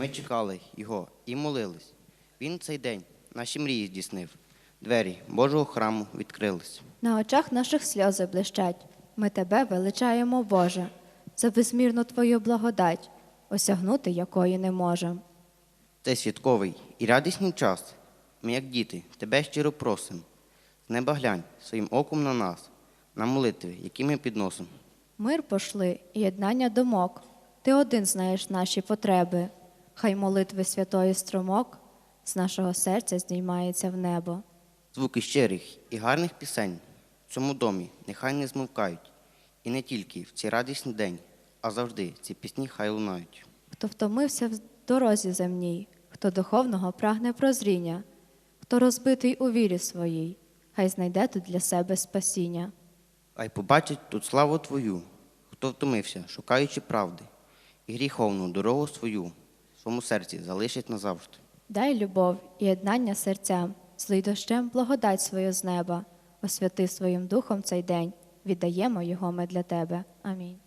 Ми чекали його і молились. Він цей день наші мрії здійснив. Двері Божого храму відкрились. На очах наших сльози блищать. Ми тебе величаємо, Боже, за безмірну твою благодать, осягнути якої не можем. Цей святковий і радісний час. Ми, як діти, тебе щиро просимо. З неба глянь своїм оком на нас, на молитви, які ми підносимо. Мир пошли і єднання думок. Ти один знаєш наші потреби. Хай молитви святої струмок з нашого серця здіймається в небо. Звуки щирих і гарних пісень в цьому домі нехай не змовкають. І не тільки в цей радісний день, а завжди ці пісні хай лунають. Хто втомився в дорозі земній, хто духовного прагне прозріння, хто розбитий у вірі своїй, хай знайде тут для себе спасіння. Хай побачить тут славу Твою, хто втомився, шукаючи правди, і гріховну дорогу свою своєму серці залишить назавжди. Дай любов і єднання серцям, злий дощем благодать свою з неба, освяти своїм духом цей день, віддаємо його ми для тебе. Амінь.